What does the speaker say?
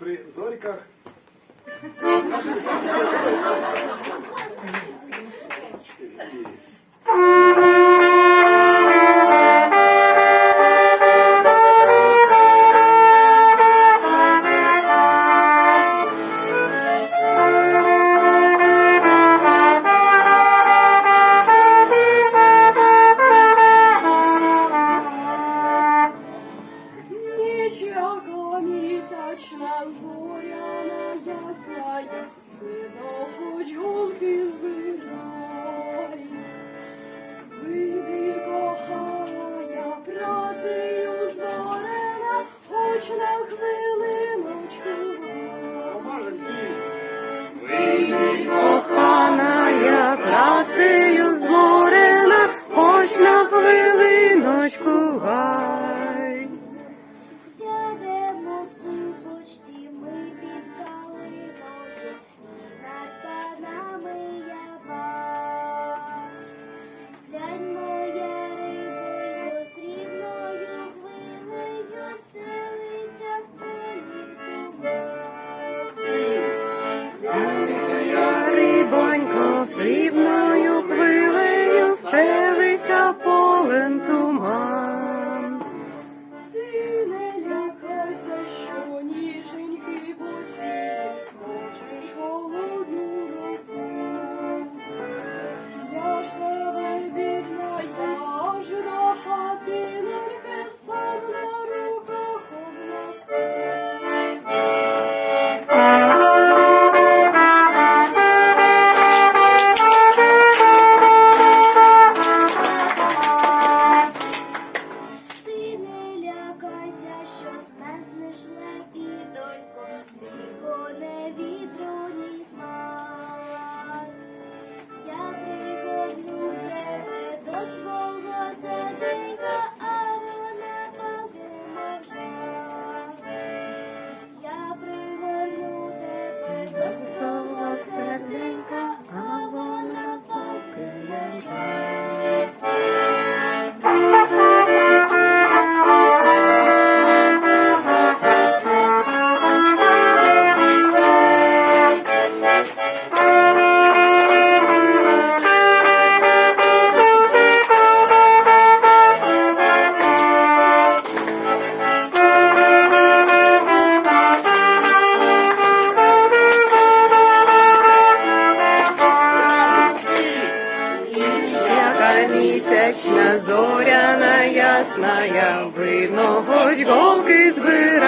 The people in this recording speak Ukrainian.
при зорьках. спасає, хоч гулки збирай, види кохая, працею зморена, хоч на хвилиночку. Вийди, кохана, я працею. fallen to my місячна, зоряна, ясна, видно, хоч голки збирає.